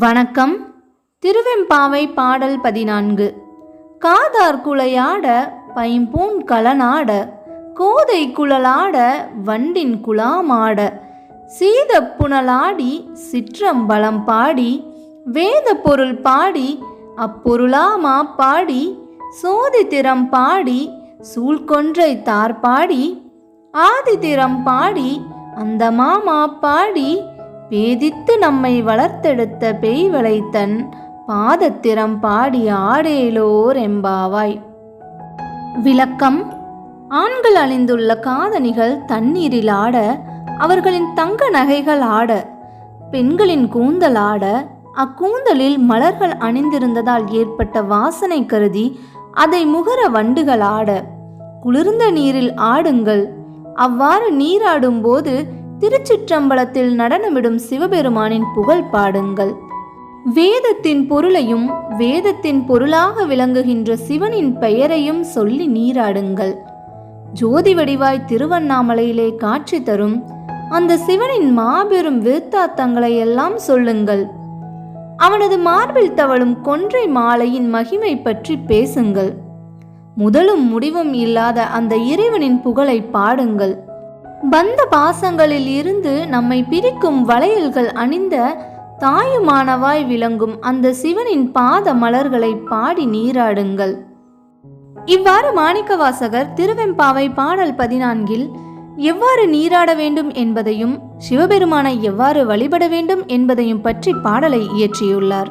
வணக்கம். திருவெம்பாவை பாடல் பதினான்கு. காதார் குலையாட பைம்பூன் கலனாட கோதை குழலாட வண்டின் குலாமாட சீத புனலாடி சிற்றம்பலம் பாடி வேத பொருள் பாடி அப்பொருளாமா பாடி சோதித்திரம் பாடி சூழ்கொன்றை தார் பாடி ஆதித்திரம் பாடி அந்த மாமா பாடி பேதித்து நம்மை வளர்த்தெடுத்த பேய்வளைத்தன் பாதத்திறம் பாடி ஆடேலோர் எம்பாவாய் விளக்கம். ஆண்கள் அணிந்துள்ள காதணிகள் தண்ணீரில் ஆட அவர்களின் தங்க நகைகள் ஆட பெண்களின் கூந்தல் ஆட அக்கூந்தலில் மலர்கள் அணிந்திருந்ததால் ஏற்பட்ட வாசனை கருதி அதை முகர வண்டுகள் ஆட குளிர்ந்த நீரில் ஆடுங்கள். அவ்வாறு நீராடும் போது திருச்சிற்றம்பலத்தில் நடனமிடும் சிவபெருமானின் புகழ் பாடுங்கள். வேதத்தின் பொருளையும் வேதத்தின் பொருளாக விளங்குகின்ற சிவனின் பெயரையும் சொல்லி நீராடுங்கள். ஜோதி வடிவாய் திருவண்ணாமலையிலே காட்சி தரும் அந்த சிவனின் மாபெரும் விருத்தாத்தங்களை எல்லாம் சொல்லுங்கள். அவனது மார்பில் தவழும் கொன்றை மாலையின் மகிமை பற்றி பேசுங்கள். முதலும் முடிவும் இல்லாத அந்த இறைவனின் புகழை பாடுங்கள். பந்த பாசங்களில் இருந்து நம்மை பிரிக்கும் வளையல்கள் அணிந்த தாயுமானவாய் விளங்கும் அந்த சிவனின் பாத மலர்களை பாடி நீராடுங்கள். இவ்வாறு மாணிக்கவாசகர் திருவெம்பாவை பாடல் பதினான்கில் எவ்வாறு நீராட வேண்டும் என்பதையும் சிவபெருமானை எவ்வாறு வழிபட வேண்டும் என்பதையும் பற்றி பாடலை இயற்றியுள்ளார்.